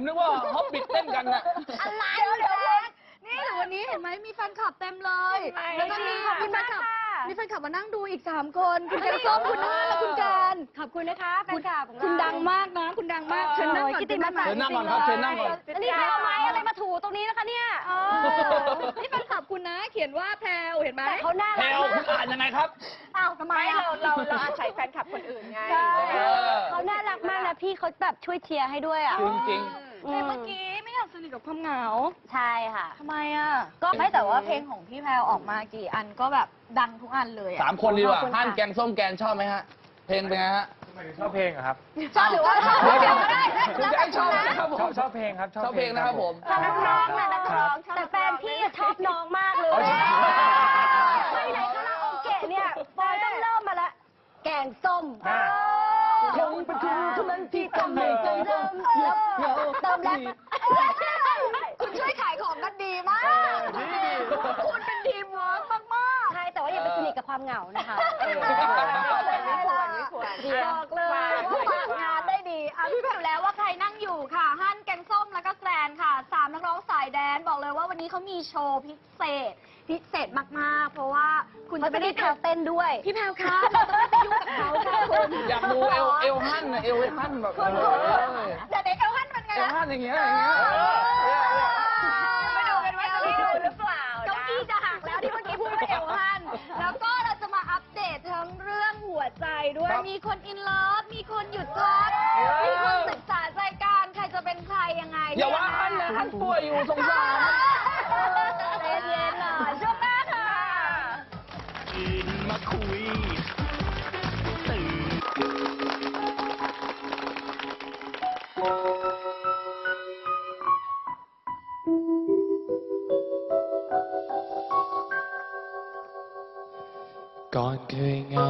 ผมนึกว่าฮอบบิทเต้นกันน่ะอะไรเดี๋ยวเดี๋ยวนี่วันนี้เห็นไหมมีแฟนคลับเต็มเลย แล้วก็มีมีแฟนคลับ มีแฟนคลับมานั่งดูอีก 3 คน คุณแกงส้มคุณน้าและคุณการขอบคุณนะคะแฟนคลับของเราคุณดังมากนะ คุณดังมากเชิญนั่งก่อนกิติมาศักดิ์เชิญนั่งก่อนครับเชิญนั่งก่อนอันนี้ใครเอาไม้อะไรมาถูตรงนี้นะคะเนี่ยเออนี่แฟนคลับคุณนะ เขียนว่าแพรวเห็นไหมแต่เขาน่าแพลรักวมาคุณกอ่านยังไงครับอ้าวทำไมไม่อะเราเราเราอาศัยแฟนคลับคนอื่นไงใช่เออเขาน่ารักมากนะพี่เขาแบบช่วยเชียร์ให้ด้วยอะจริงจริงแต่เมื่อกี้ไม่อยากสนิทกับความเหงา ใช่ค่ะทำไมอะ ก็ไม่แต่ว่าเพลงของพี่แพรวออกมากี่อันก็แบบ ดังทุกอันเลยๆสามคนดีกว่าขอบคุณค่ะฮั่นแกงส้มแกนชอบไหมฮะ เพลงเป็นไงฮะ ชอบเพลงเหรอครับ ชอบหรือว่าชอบเดี๋ยวเดียวก็ได้คุณจะให้ชอบนะครับผมชอบชอบเพลงครับชอบเพลงนะครับผม ชอบนักร้องนะนักร้องครับแต่แฟนพี่ชอบน้องมากเลยอ๋อจริงไปไหนก็ลาโอเกะเนี่ยปอยต้องเริ่มมาละแกงส้มอ่าคงเป็นคุณเท่านั้นที่ทำให้ใจเริ่มเติมเติมแล้ว คุณช่วยขายของกันดีมาก คุณเป็นทีมเวิร์กมาก ใช่แต่ว่าอย่าไปสนิทกับ ความเหงานะคะเออไม่ควรไม่ควรไม่ควรๆบอกเลยว่าฝากงานได้ดีอะพี่แพรวแล้วว่าใครนั่งอยู่ค่ะฮั่นแกงส้มแล้วก็แกรนค่ะสามนักร้องสายแดนบอกเลยว่าวันนี้เขามีโชว์พิเศษ พิเศษมากๆ เพราะว่าคุณเขาจะจะไม่ได้ได้แถวเต้นด้วย พี่แพรวคะเราต้องไม่ไปยุ่งกับเขาค่ะคุณอยากดูเอลเอลฮั่นน่ะเอลฮั่นแบบคุณเอคุณอเดี๋ยวเด็กเอาฮั่นเป็นไงเอลนะฮั่นอย่างเงี้ยอย่างเงี้ย ด้วย ครับมีคนอินเลิฟมีคนหยุดรักมีคนศึกษาใจกันใครจะเป็นใครยังไงอย่าว่าฮั่นนะฮั่นป่วยอยู่สงสาร ใจเย็นๆหน่อยช่วงหน้าค่ะมาคุยตื่นก่อนเคยเหงา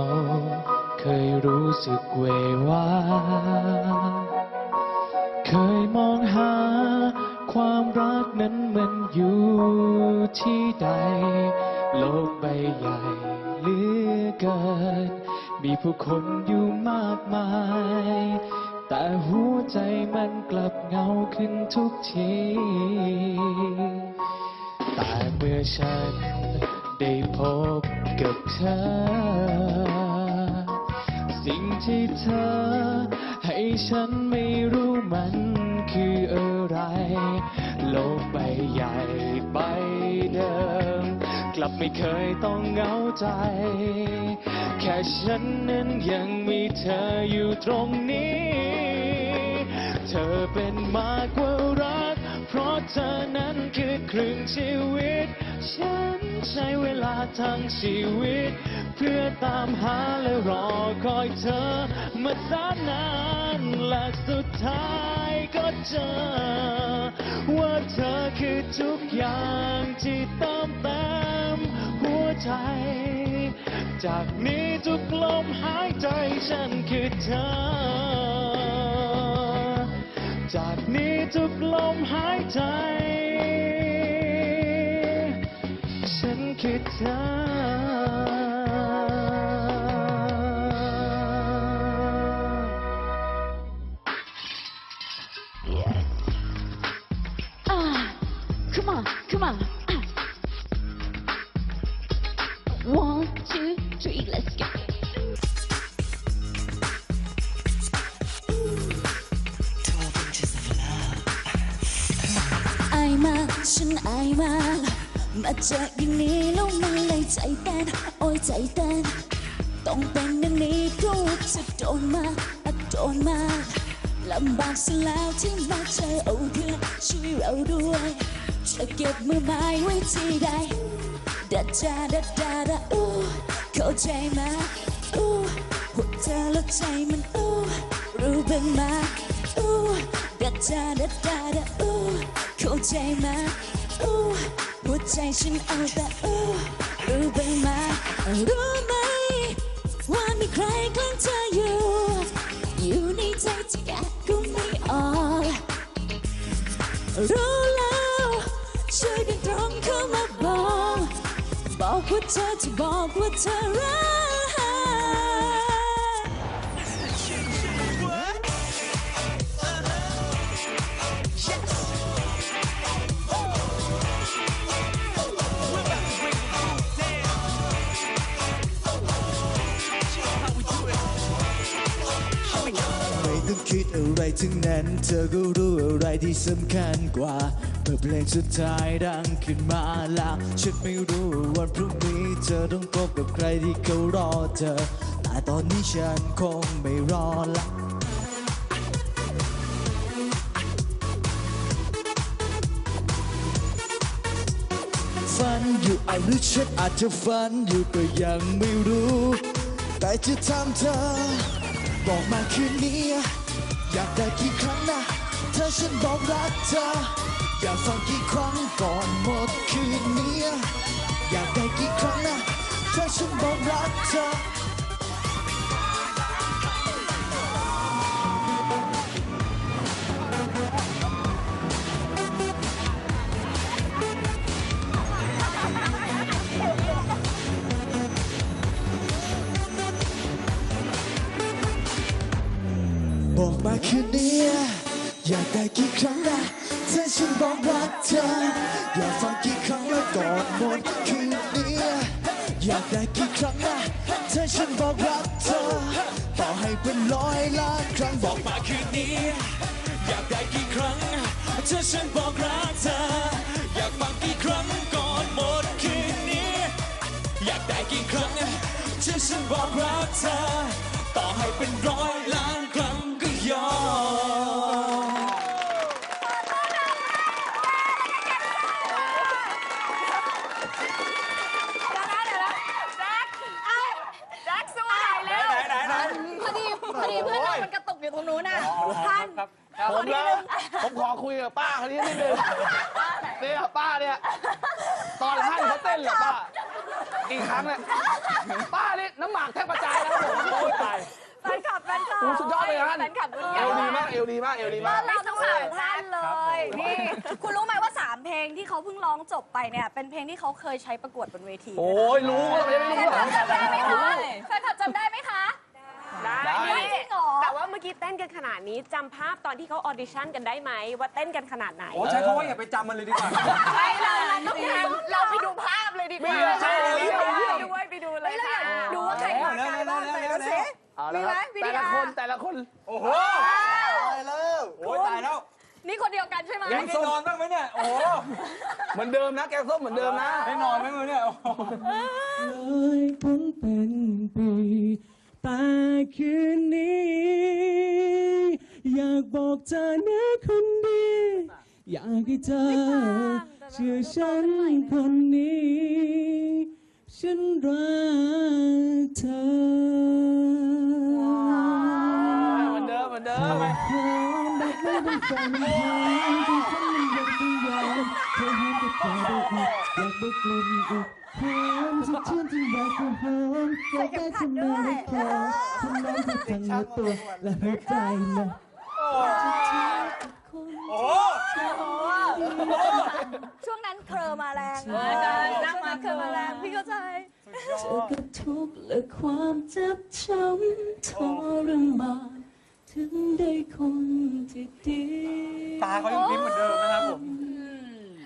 เคยรู้สึกเววา เคยมองหา ความรักนั้นมันอยู่ที่ใด โลกใบใหญ่เหลือเกิน มีผู้คนอยู่มากมาย แต่หัวใจมันกลับเงาขึ้นทุกที แต่เมื่อฉันได้พบกับเธอ สิ่งที่เธอ ให้ฉันไม่รู้มันคืออะไร โลกใบใหญ่ใบเดิม กลับไม่เคยต้องเหงาใจ แค่ฉันนั้นยังมีเธออยู่ตรงนี้ เธอเป็นมากกว่ารัก เพราะเธอนั้นคือครึ่งชีวิต ฉันใช้เวลาทั้งชีวิต เพื่อตามหาและรอคอยเธอ มาแสนนานและสุดท้ายก็เจอ ว่าเธอคือทุกอย่างที่เติมเต็มหัวใจ จากนี้ทุกลมหายใจฉันคือเธอ จากนี้ทุกลมหายใจ มา ฉันอายมาก มาเจออย่างนี้แล้วมันเลยใจเต้นโอ้ยใจเต้นต้องเป็นอย่างนี้ก็จะโดนมาอัดโดนมาลำบากซะแล้วที่มาเจอเอาเพื่อช่วยเราด้วยจะเก็บมือไม้ไว้ที่ใดดาดาดาดาดาอู้เข้าใจไหมอู้หัวเธอแล้วใจมันอู้รู้บ้างมอู้ ดาดาดาดาดอู้เข้าใจไหมอู้หัวใจฉันเอาแต่อู้รู้บ้างไหมรู้ไหมว่ามีใครกลางเธออยู่อยู่ในใจที่แกก็ไม่ออกรู้แล้วช่วยกันตรงเข้ามาบอก บอกว่าเธอจะบอกว่าเธอรัก คิดอะไรทั้งนั้น เธอก็รู้อะไรที่สำคัญกว่าเมื่อเพลงสุดท้ายดังขึ้นมาแล้วฉันไม่รู้ว่าวันพรุ่งนี้เธอต้องพบกับใครที่เขารอเธอ แต่ตอนนี้ฉันคงไม่รอละฝันอยู่อาจหรือฉันอาจจะฝันอยู่ก็ยังไม่รู้ แต่จะทำเธอ บอกมาคืนนี้ อยากได้กี่ครั้งนะ เธอฉันบอกรักเธอ อยากฟังกี่ครั้งก่อนหมดคืนนี้ อยากได้กี่ครั้งนะ เธอฉันบอกรักเธอ อยากได้กี่ครั้งนะถ้าฉันบอกรักเธอ อยากฟังกี่ครั้งแล้วก่อนหมดคืนนี้อยากได้กี่ครั้งนะถ้าฉันบอกรักเธอ ต่อให้เป็นร้อยล้านครั้งบอกมาคืนนี้ อยากได้กี่ครั้งถ้าฉันบอกรักเธอ อยากฟังกี่ครั้งก่อนหมดคืนนี้ อยากได้กี่ครั้งที่ฉันบอกรักเธอ ต่อให้เป็นร้อยล้านครั้งก็ยอม แจ็คสู้หน่อยเร็ว ไหนไหน พอดีพอดีเพื่อนเรามันกระตุก อยู่ตรงนู้นน่ะท่านผมแล้วผมขอคุยกับป้าคนนี้นิดนึงเนี่ยป้าเนี่ยตอนท่านเขาเต้นเหรอป้ากี่ครั้งเนี่ยป้านี่น้ำหมากแทบกระจายแล้วผมโอ้ยตายแฟนคลับแฟนคลับโอ้สุดยอดเลยท่านแฟนคลับรุ่นใหเอญ่วดีมากเอวดีมากเอวดีมากเราทั้งสามท่านเลยนี่คุณรู้ไหมว่าสามเพลงที่เขาเพิ่งร้องจบไปเนี่ยเป็นเพลงที่เขาเคยใช้ประกวดบนเวทีโอ้ยรู้เราไม่รู้เหรอจำได้ไหมคะแฟนคลับจำได้ไหมคะ ได้ได้ไม่จริงเหรอ แต่ว่าเมื่อกี้เต้นกันขนาดนี้จำภาพตอนที่เขาออดิชั่นกันได้ไหมว่าเต้นกันขนาดไหน โอ้ใช้คำว่าอย่าไปจำมันเลยดีกว่าใช่เลยต้องการเราไปดูภาพเลยดีกว่าใช่เลย ไปด้วยไปดูเลยเฮ้ยเราอยากค่ะดูว่าใครมาไกลบ้างไหนดูสิเอาละครับมีไหมแต่ละวิคดีนอาร์แต่ละคนโอ้โหตายแล้วโอ้ยตายแล้วนี่คนเดียวกันใช่ไหมยังได้นอนบ้างไหมเนี่ย โอ้โหเหมือนเดิมนะ แกงส้มเหมือนเดิมนะ ได้นอนไหมมือเนี่ยโอ้โหเลยพ้นเป็นปี แต่คืนนี้ อยากบอกเธอนะคนดี อยากให้เธอเชื่อฉันคนนี้ ฉันรักเธอเหมือนเดิมเหมือนเดิมพร้อมแบบไม่ต้องฟัง ไม่ยอมเธอห้ามกับเธอได้อีกอยากบอกกลุ่มอีกพร้อมจะเชื่อที่อยากจะหอมอยากได้ทำไมไม่พอทำนั้นที่ทั้งเนื้อตัวและหัวใจนะโอ้ช่วงนั้นเคอมาแรงใช่วงนั้นเคอมาแรงพี่เข้าใจเจอกระทุกข์และความเจ็บช้ำทรมาน ถึงได้คนที่ดีตาเขายังยิ้มเหมือนเดิมนะครับผม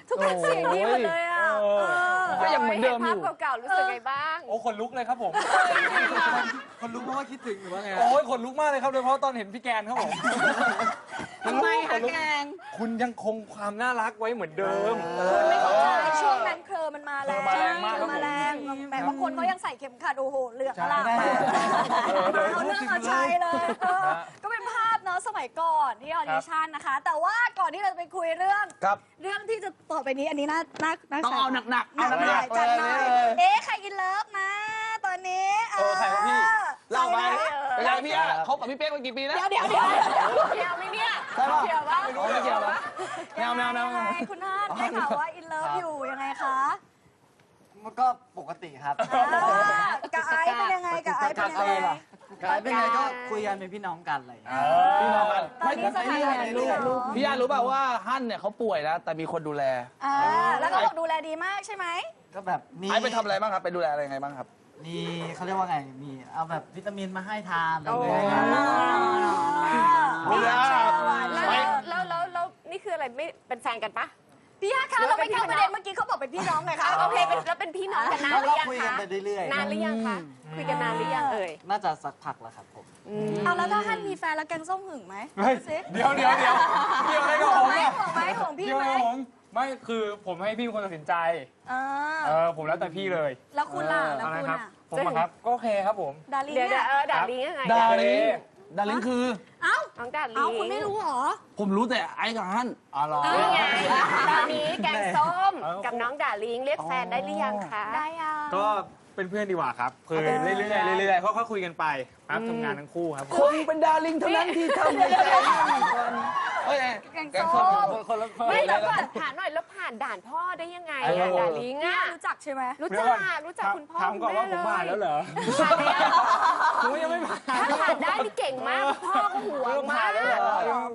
ทุกคนเสียงดีหมดเลยอะโอ้ยเออก็ยังเหมือนเดิมอยู่ภาพเก่าๆรู้สึกไงบ้าง โอ้คนลุกเลยครับผม คนรู้เพราะว่าคิดถึงหรือว่าไง โอ้ยคนลุกมากเลยครับโดยเฉพาะตอนเห็นพี่แกนครับผม ทำไมคะแกง คุณยังคงความน่ารักไว้เหมือนเดิม คุณไม่เข้าใจช่วงนั้นเคอมันมาแรงเคอมาแรงมากเคอมาแรงแบบบางคนเขายังใส่เข็มขัดโอ้โหเลือกละใช่เอาเรื่องเอาใช้เลยเออก็เป็นภาพเนาะสมัยก่อนที่ออดิชั่นนะคะ แต่ว่าก่อนที่เราจะไปคุยเรื่องครับเรื่องที่จะต่อไปนี้อันนี้น่าน่าน่าต้องเอาหนักๆหนักเอาหหนัน่อกยๆจัดหน่อยเลยเอ๊ะใครอินเลิฟนะ ตอนนี้เออใครวะพี่เล่าไปใครนะเป็นไงพี่อะคบกับพี่เป๊กมากี่ปีแล้วเดี๋ยวเดี๋ยวเดี๋ยวเดี๋ยวเกี่ยวไหมเนี่ยใช่ป่ะเกี่ยวปะไม่รู้ไม่เกี่ยวนะแมวแมวแมวยังไงคุณท่านได้ข่าวว่าอินเลิฟอยู่ยังไงคะมันก็ปกติครับอ่ากับไอซ์เป็นยังไงกับไอซ์เป็นยังไงกลายเป็นไงก็คุยกันเป็นพี่น้องกันอะไรอย่างเงี้ยพี่น้องกันตอนนี้สถานะนี้เหรอพี่ย่ารู้เปล่าว่าฮั่นเนี่ยเขาป่วยนะแต่มีคนดูแลอ่าแล้วเขาบอกดูแลดีมากใช่ไหมก็แบบมีไอ้ไปทำอะไรบ้างครับไปดูแลอะไรยังไงบ้างครับ มีเขาเรียกว่าไง มีเอาแบบวิตามินมาให้ทานอะไรโอ้อย่างเงี้ยครับดูแลแล้วแล้วแล้วแล้วนี่คืออะไรไม่เป็นแฟนกันปะจพี่ฮะคะเราไม่เข้าประเด็นเมื่อกี้เขาบอกเป็นพี่น้องไงคะ โอเคเป็นแล้วเป็นพี่น้องกันนานเราหรือยังคุยกันคะไปเรื่อยๆนานหรือยังคะคุยกันนานหรือยังเอ่ยน่าจะสักพักแล้วครับผม เอาแล้วถ้าฮันมีแฟนแล้วแกงส้มหึงไหมเฮ้ย สิเดี๋ยวเดี๋ยวเดี๋ยวเกี่ยวอะไรกับผมไหมอะห่วงไหมห่วงพี่เกี่ยวไหอะมไรกับผม ไม่คือผมให้พี่เป็นคนตัดสินใจ อ่าเออผมแล้วแต่พี่เลยแล้วคุณล่ะแล้วอะไรคุณครับ อะผมอะครับก็โอเคครับผม ดาริงเดี๋ยวเดี๋ยวอะเออดาลิงยังไงดาโอลิเคงดาลิงคือ เอ้าน้องดาลิเอ้างคุณไม่รู้เหรอ ผมรู้แต่ไอ้กับฮั่นอ๋อเหรอ นี่ไงตอนนี้แกงส้มเออ กับน้องดาลิงเรียกแฟนได้หรือยังคะได้ยัง ก็เป็นเพื่อนดีกว่าครับคือเรื่อยๆเรื่อยๆค่อยๆคุยกันไปครับทำงานทั้งคู่ครับคงเป็นดาริงเท่านั้นที่ทำให้ใจมันเฮ้ยแกงแกงส้ส้มม คนละไม่แล้วผ่านผ่านหน่อยแล้วผ่านด่านพ่อได้ยังไงเออะอดาลิงพี่อะรู้จักใช่ไหมรู้เดี๋จัยวกก่อนรู้จักคุณพ่อถามคุณก่อนแม่ว่าผมเลยผ่านแล้วเหรอผ่านแล้วผมยังไม่ผ่านถ้าผ่านได้นี่เก่งมากคุณพ่อก็ห่วงมากเออ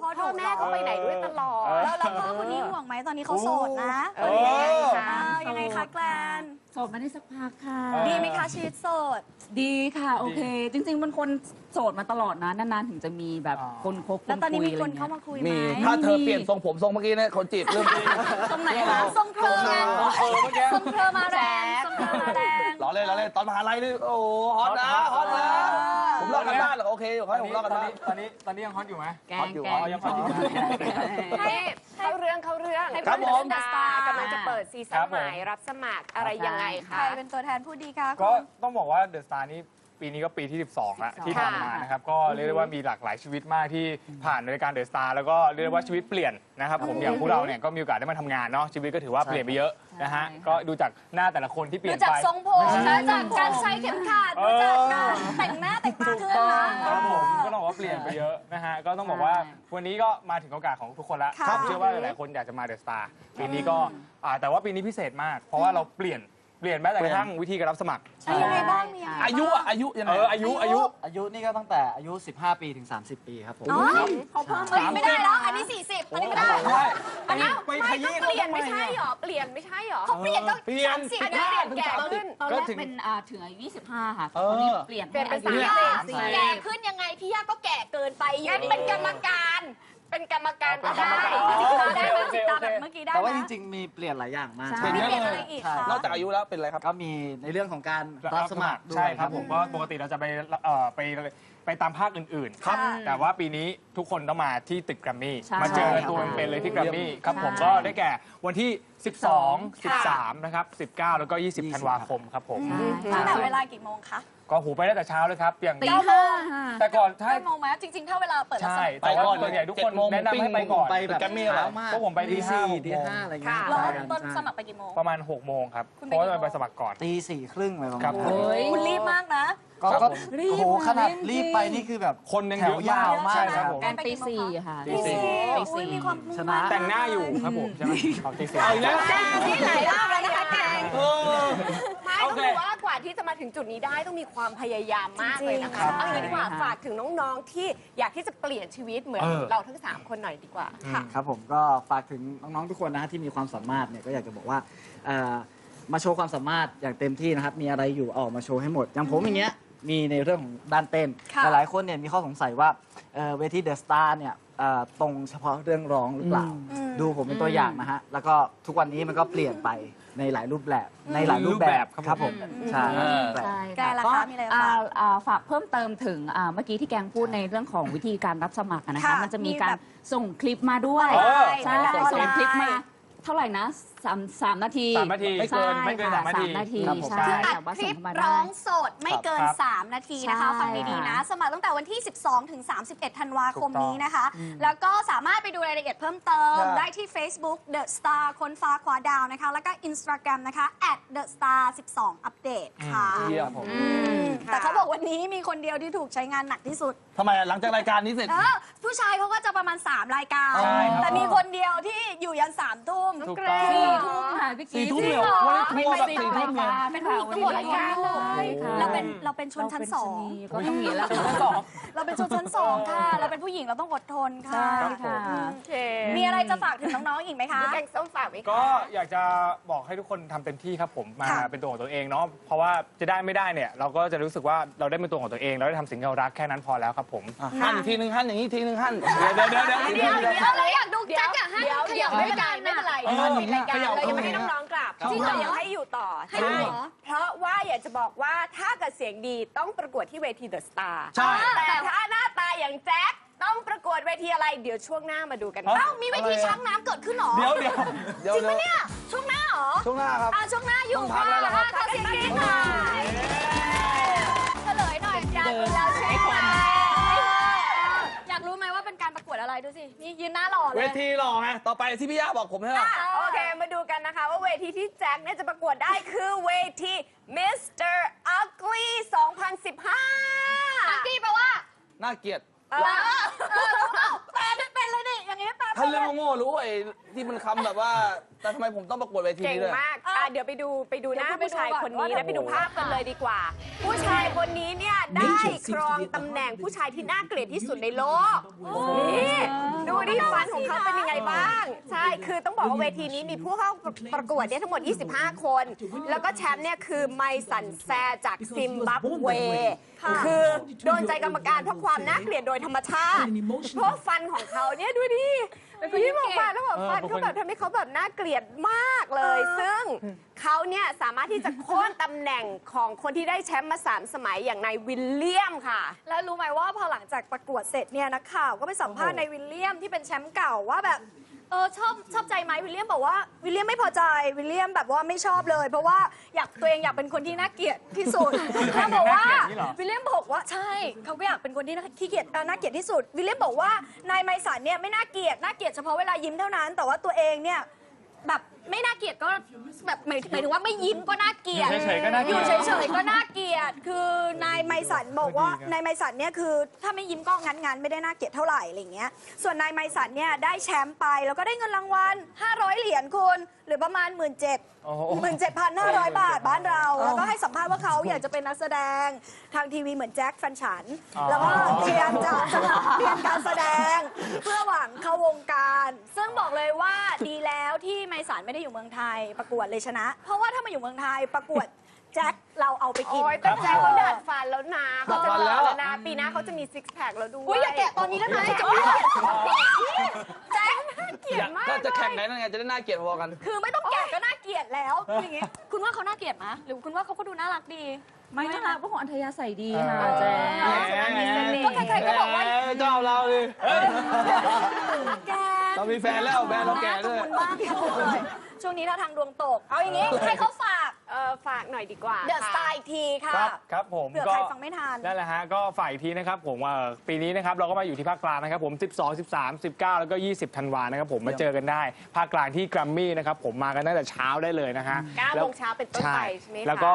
พ่อพ่อแม่ก็ไปไหนด้วยตลอดเออแล้วแล้วพ่อคนนี้ห่วงไหมตอนนี้เขาโสดนะเออยังไงคะอ่ายังไงคะแกลน โสดมาได้สักพักค่ะเออดีไหมคะชีวิตโสด ดีค่ะ โอเค จริง ๆ เป็นคนโสดมาตลอดนะ นาน ๆ ถึงจะมีแบบอ๋อ คนคบแล้วตอนนี้คุมียะคไรนงี้ยเข้ามาคุยไหมมีถ้าเธอเปลี่ยนทรงผมทรงเมื่อกี้เนี่ยคนจีบเริ่มจีบตรงไหนคะทรงเพลิงไงเออเมื่อกี้ทรงเพลิงมาแรงทรงเพลิงมาแรงล้อเล่นล้อเล่นตอนมหาลัยนี่โอ้โหฮอตนะฮอตนะผมลอกกันบ้านเหรอโอเคอยู่ตเขาอนให้ผมนี้ลอกกันตอนบ้าน นี้ตอนนี้ตอนนี้ยังฮอตอยู่ไหม แกฮองตอยู่แกอ๋งอยังฮอตอยู่ให้เข้าเรื่องเข้าเรื่องให้ครับเพื่อนผมดากำลังจะเปิดซีซั่ครันบใหผมม่รับสมัครอะไรยังไงใครคะเป็นตัวแทนผู้ดีคะก็คุณต้องบอกว่าเดอะสตาร์นี่ ปีนี้ก็ปีที่ 12แล้วที่ค่ะทำมานะครับก็เรียกได้ว่ามีหลากหลายชีวิตมากที่ผ่านรายการเดอะสตาร์แล้วก็เรียกได้ว่าชีวิตเปลี่ยนนะครับผมอย่างพวกเราเนี่ยก็มีโอกาสได้มาทำงานเนาะชีวิตก็ถือว่าเปลี่ยนไปเยอะนะฮะก็ดูจากหน้าแต่ละคนที่เปลี่ดูยนจากไป ทรงผมดูจากการใช้เข็มขัดดูจากการแต่งหน้าแต่งตาขึ้นนะครับผมก็ต้องบอกว่าเปลี่ยนไปเยอะนะฮะก็ต้องบอกว่าวันนี้ก็มาถึงโอกาสของทุกคนแล้วค่ะผมเชื่อว่าหลายๆคนอยากจะมาเดอะสตาร์ปีนี้ก็อ่าแต่ว่าปีนี้พิเศษมาก เพราะว่าเราเปลี่ยน เปลี่ยนแม้แต่กระทั่งวิธีการรับสมัคร มียังไงบ้างมียังไงบ้างอายุอะอายุยังไงเอออายุอายุ อายุนี่ก็ตั้งแต่อายุ 15 ปีถึง 30 ปีครับผม อ๋อเขาเพิ่มเอ้ยไม่ได้แล้ว อันนี้ 40 อันนี้ไม่ได้อันนี้ไปขไม่ยี้ก็เปลี่ยนไม่ใช่หรอ เปลี่ยนไม่ใช่หรอ เขาเปลี่ยนต้องเปลี่ยน สามสิบอันนี้นะเปลี่ยนแก่ขึ้น ตอนก็แรกถึงเป็นอ่าถึงอายุ25 ค่ะเออตอนนี้เปลี่ยนเปลี่ยนเป็นให้อายุสามสิบ34แก่ขึ้นยังไงพี่ย่าก็แก่เกินไปอยู่งั้นเป็นกรรมการ เป็นกรรมการก็ได้ได้ไหมโอเคจิตโอตาเคแบบเมื่อกี้ได้แต่ว่าไหมจริงๆ มีเปลี่ยนหลายอย่างมากใช่มีเปลี่ยนอะไรอีกคะ นอกจากอายุแล้วเป็นอะไรครับ ก็มีในเรื่องของการรับสมัครด้วยใช่ครับผมก็ปกติเราจะไปเอ่อไปไปตามภาคอื่นๆครับ แต่ว่าปีนี้ทุกคนต้องมาที่ตึกแกรมมี่ ใช่มาเจอครับตัวเป็นๆเลยที่แกรมมี่ครับผมใช่ ก็ได้แก่วันที่ 12ค่ะ13 นะครับ 19 แล้วก็ 20 ธันวาคมครับผม ตั้งแต่เวลากี่โมงคะก็หูไปได้แต่เช้าเลยครับ อย่างตีห้าค่ะแต่ก่อนถ้า เก้าโมงไหมจริง ๆ ถ้าเวลาเปิดรับสใช่มัครแต่ว่าไปก่อนส่วนใหญ่ทุกคนเจ็ดโมงแนะนำให้ไปก่อนไปแบบแกรมมี่เหรอเช้ามากก็ผมไปตีห้าสี่หกตีโมงห้าอะไรเงี้ยแล้วไปกันต้นใช่สมัครไปกี่โมง ประมาณ 6 โมงครับ คุณเพไปราะว่ากี่จะโมง ไปสมัครก่อน ตีสี่ครึ่งอะไรประมาณครับ นั้นผมเฮ้ย คุณรีบมากนะ ก็ครับก็ผมรีบโอ้โหอะขนาดรีบรีบไปนี่คือแบบคนยังแถเยวอะยาวมากใช่ครับผมแกนตีสี่ค่ะตีสี่ ตีอุ้ยสี่มีความมุ่งชนะมั่แต่งหน้าอยู่ครับผมใช่ไหมเอาตีสี่เอาอีกแล้ว นี่หลายรอบแล้วนะคะแกงเออ ไม่โอต้องเคดูว่ากว่าที่จะมาถึงจุดนี้ได้ต้องมีความพยายามมากเลยนะคะจริงๆเอาอย่างนี้ดีกว่าใช่ค่ะฝากถึงน้องๆที่อยากที่จะเปลี่ยนชีวิตเหมือนเออ เราทั้งสามคนหน่อยดีกว่าค่ะ ครับผมก็ฝากถึงน้องๆทุกคนนะฮะที่มีความสามารถเนี่ยก็อยากจะบอกว่าเอ่อมาโชว์ความสามารถอย่างเต็มที่นะครับ มีอะไรอยู่เอาออกมาโชว์ให้หมด อย่างผมอย่างเงี้ย มีในเรื่องของด้านเต้น ค่ะหลายๆคนเนี่ยมีข้อสงสัยว่าเอ่อเวทีเดอะสตาร์เนี่ยเอ่อตรงเฉพาะเรื่องร้องหรือเปล่า อืม ดูผมเป็นตัวอย่างนะฮะ แล้วก็ทุกวันนี้มันก็เปลี่ยนไปในหลายรูปแบบในหลายรูปแบบครับครับผผมมใช่เออแบบ ใช่แกค่ะล่ะก็คะมีอะไรจะฝากอ่าอ่าฝากเพิ่มเติมถึงอ่าเมื่อกี้ที่แกงพูดในเรื่องของวิธีการรับสมัครอะนะคะ ค่ะมันจะมีมีการแบบส่งคลิปมาด้วยเออใช่ส่งส่งคลิปไลน์มา เท่าไหร่นะสามสามนาทีสามนาทีไม่เกินไม่เกินใช่สามนาทีค่ะนาทีครับผมใช่คืออัดแต่ว่าคส่ลิงปเข้ามาร้ได้องสดไม่เกิน ครับ3 นาทีนะคะ ใช่ฟังดี ๆนะสมัครตั้งแต่วันที่ 12 ถึง 31 ธันวาคมนี้นะคะ แล้วก็สามารถไปดูรายละเอียดเพิ่มเติมครับได้ที่ Facebook The Star คนฟ้าขวาดาวนะคะ แล้วก็ Instagram นะคะ The Star 12อัปเดตค่ะเยี่ยมผมอืมแต่เขาบอกวันนี้มีคนเดียวที่ถูกใช้งานหนักที่สุด ทำไมอะหลังจากรายการนี้เสร็จ เออผู้ชายเขาก็จะประมาณ 3 รายการ ใช่ครับแต่มีคนเดียวที่อยู่ยัน3ทุ่มถูกต้อง สี่ทุ่มค่ะพี่สี่กิ๊ทุ่มจริเลยงเหรเหรออวันนี้ไม่ทัวร์แบบไม่สี่สี่ทุ่ทุ่มมเลย เป็นค่ะวันนี้รายการเลยค่ะเราเป็นเราเป็นชนชั้นสอง ก็ต้องมีแล้วชั้นสองเราเป็นชนชั้นสองค่ะ เราเป็นผู้หญิงเราต้องอดทนค่ะ ใช่ค่ะ โอเคมีอะไรจะฝากถึงน้องๆอีกไหมคะ แกงส้มฝากไว้ก็ค่ะอยากจะบอกให้ทุกคนทำเต็มที่ครับผมมาค่ะ เป็นตัวของตัวเองเนาะเพราะว่าจะได้ไม่ได้เนี่ยเราก็จะรู้สึกว่าเราได้เป็นตัวของตัวเองเราได้ทำสิ่งที่เรารักแค่นั้นพอแล้วครับผม อะหั่นอีกทีหนึ่งหั่นอย่างนี้ทีหนึ่งหั่นเดี๋ยวเดี๋ยวเดี๋ยวเดี๋ยว เดี๋ยวเดี๋ยวเราอยากดูแจ็คอะฮะเดี๋ยวขเดี๋ยัยบวด้ไม่วยเป็กันนไรไม่เป็นไรตอนปิดรายการเขย่าเรายังไม่ให้เขย่าน้องๆกลับจริงเหรอ เรายังให้อยู่ต่อให้อยู่เหรอ เพราะว่าอยากจะบอกว่าถ้าเกิดเสียงดีต้องประกวดที่เวทีเดอะสตาร์ใช่ แต่ถ้าหน้าตาอย่างแจ็คต้องประกวดเวทีอะไรเดี๋ยวช่วงหน้ามาดูกันเอ้าค่ะเอ้ามีเวทีช้างน้ำเกิดขึ้นเหรอ เดี๋ยวเดี๋ยวเดี๋ยวจริงเดี๋ยวปะเนี่ย ช่วงหน้าเหรอ ช่วงหน้าครับ อะช่วงหน้าอยู่ต้องพักแล้วล่ะครับขอเสียงกรี๊ดหน่อยเฉลยหน่อยอยากรู้แล้วใช่ไหม การประกวดอะไรดูสิ นี่ยืนหน้าหล่อเลเวยทีหล่อไงต่อไปที่พี่ย่าบอกผมใช่ไหมโอเค มาดูกันนะคะว่าเวทีที่แจ็คเนี่ยจะประกวดได้คือเวที Mr. Ugly 2015 กี้แปลว่า น่าเกลียดเออแปลไม่เป็นเลยดิอย่างนี้แปลถ้าเรื่องโง่ๆรู้ไอ้ที่มันคำแบบว่า แต่ทำไมผมต้องประกวดเวทีเก่งนี้ด้วยมากอะ เดี๋ยวไปดูไปดูหน้าเดี๋ยวไปดูผู้ชายก่อนคนนี้ว่าและไปดูภาพกันเลยดีกว่า ผู้ชายคนนี้เนี่ยได้ครองตำแหน่งผู้ชายที่น่าเกลียดที่สุดในโลกนี่ดูดิฟันของเขาเป็นยังไงบ้าง ใช่คือต้องบอกว่าเวทีนี้มีผู้เข้าประกวดเนี่ยทั้งหมด 25 คน แล้วก็แชมป์เนี่ยคือไมสันแซจากซิมบับเวคือโดนใจกรรมการเพราะความน่าเกลียดโดยธรรมชาติเพราะฟันของเขาเนี่ยดูดิ พี่บอกมาแล้วแบบฟันเขาแบบทำให้เขาแบบน่าเกลียดมากเลย ซึ่งเขาเนี่ยสามารถที่จะโค่นตำแหน่งของคนที่ได้แชมป์มาสามสมัยอย่างนายวิลเลียมค่ะ แล้วรู้ไหมว่าพอหลังจากประกวดเสร็จเนี่ยนักข่าวก็ไปสัมภาษณ์ในวิลเลียมที่เป็นแชมป์เก่าว่าแบบ เออชอบชอบใจไหมวิลเลียมบอกว่าวิลเลียมไม่พอใจวิลเลียมแบบว่าไม่ชอบเลย เพราะว่าอยากตัวเองอยากเป็นคนที่น่าเกลียดที่สุดแล้วบอกว่าน่าเกลียดนี่เหรอวิลเลียมบอกว่าใช่เขาก็อยากเป็นคนที่น่าที่เกลียดเอ่อน่าเกลียดที่สุดวิลเลียมบอกว่านายไมสันเนี่ยไม่น่าเกลียดน่าเกลียดเฉพาะเวลายิ้มเท่านั้น แต่ว่าตัวเองเนี่ยแบบ ไม่น่าเกลียดก็แบบหมายหมายถึงว่าไม่ยิ้มก็น่าเกลียดอยู่เฉยๆก็น่าเกลีอยดยู่เฉยๆก็น่าเกลียด คือนายไมสันบอกว่าดีครับนายไมสันเนี่ยคือถ้าไม่ยิ้มก็งันงันๆไม่ได้น่าเกลียดเท่าไหร่อะไรเงี้ย ส่วนนายไมสันเนี่ยได้แชมป์ไปแล้วก็ได้เงินรางวัล 500 เหรียญคุณหรือประมาณ 1 7 0 0โอ้โห17,500บาทบ้านเรา แล้วก็ให้สัมภาษณ์ว่าเขาอยากจะเป็นนักแสดงทางทีวีเหมือนแจ็คแฟนฉันอ๋อแล้วก็พยายามจะสมัครเรียนการแสดง เพื่อหวังเข้าวงการ ซึ่งบอกเลยว่าดีแล้วที่ไมสันไม่ได้อยู่เมืองไทยประกวดเลยชนะ เพราะว่าถ้ามาอยู่เมืองไทยประกวดแจ็คเราเอาไปกิน โอ้ยแต่แจ็คเขาดัดฟันแล้วนะเขาจะดัดฟันหแล้ล่อวแล้วนะ ปีหน้าเขาจะมีซิกแพคแล้วด้วยอุ้ยอย่าแกะตอนนี้ได้ไหมจะโอ๊ไม่ยแจ็คเกลียดมากถ้าจะแข่งไหนนั่นไงจะได้น่าเกลียดพอกัน คือไม่ต้องแกะก็น่าเกลียดแล้วอย่างงี้คุณว่าเขาน่าเกลียดไหมหรือคุณว่าเขาก็ดูน่ารักดี ไม่น่ารักเพราะของอัธยาศัยดีเออค่ะแจ๊แหมมีเสน่ห์ก็ใครๆก็บอกว่าแหมเจ้าเราดิเฮ้ยแก เรามีแฟนแล้วแฟนเราแก่ด้วย ขอบคุณมากค่ะเลยช่วงนี้ถ้าทางดวงตก เอาอย่างงี้ให้เขาฝากเออฝากหน่อยดีกว่าเดอะสค่ะ ไตล์อีกทีค่ะ ครับครับผมเผื่อก็ใครฟังไม่ทัน นั่นแหละฮะก็ฝ่ายทีนะครับผมว่าปีนี้นะครับเราก็มาอยู่ที่ภาคกลางนะครับผม 12 13 19 แล้วก็ 20ธันวานะครับผมมาเจอกันได้ ภาคกลางที่แกรมมี่นะครับผมมากันตั้งแต่เช้าได้เลยนะฮะ9แล้วโมงเช้าเป็นต้นไปใช่ไหมคะ แล้วก็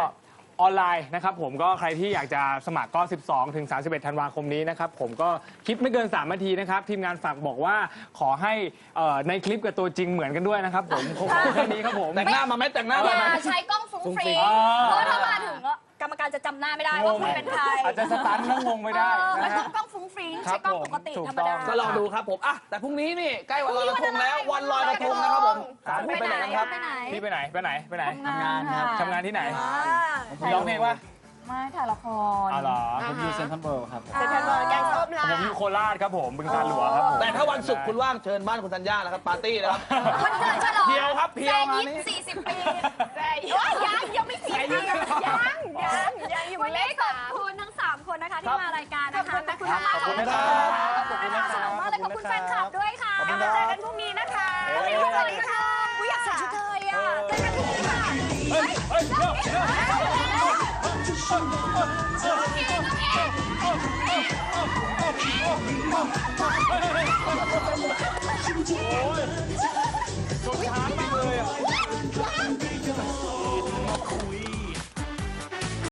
ออนไลน์นะครับผมก็ใครที่อยากจะสมัครก็ 12 ถึง 31 ธันวาคมนี้นะครับผมก็คลิปไม่เกิน 3 นาทีนะครับ ทีมงานฝากบอกว่าขอให้เอ่อในคลิปกับตัวจริงเหมือนกันด้วยนะครับผมขอแค่นี้ครับผม แต่งหน้ามาไหมแต่งหน้าอมาไหม ย่าใช้กล้องฟุ้งฟริ้งอ่าเพราะว่าถ้ามาถึงอะก รรมการจะจำหน้าไม่ได้ว่าคุณเป็นใครอาจจะสตันแล้วงงไม่ได้เออนะไม่ต้ฮะองกล้องฟุ้งฟริ้งครัใช้บกล้องผมปกติถูกธรรมดาต้องก็ลองดูครับผมอะแต่พรุ่งนี้นี่ใกล้วันลอยกระทงแล้ววันลอยกระทงนะครับผมครับไปไหนกันครับไปไหน พี่ไปไหนไปไหนไปไหนทำงานค่ะทำงานที่ไหนอ่ามีร้องเพลงวะ ไม่ถ่ายละคร อ๋อเหรอผมอยู่เซนทรัลเวิลด์ครับเซ็นทรัลเวิลด์แกงส้มผล่ะมอยู่โคราชครับผมบึงการหลวงครับผมแต่ถ้าวันศุกร์คุณว่างเชิญบ้านคุณธัญญานะครับปาร์ตี้นะครับ วันเกิดฉลองเพียวครับเพียวแฟนมายิปนี่สี่สิบปีใช่โอ้ยยังยังไม่สี่ปียังยังยังอยู่วันเลนี้ขขอสาบม คุณทั้งสามคนนะคะครัที่บมารายการนะคะขอบคุณนะคะขอบคุณมากขอบคุณนะครับสนุกมากเลยขอบคุณแฟนคลับด้วยค่ะขอบคุณคเจรัอบกันพรุ่งนี้นะคะสวัสดีค่ะอุ๊ยอยากใส่ชุดเธออะเจอกันพรุ่งนี้ค่ะ เฮ้ยเฮ้ยเฮ้ย 我我我我我我我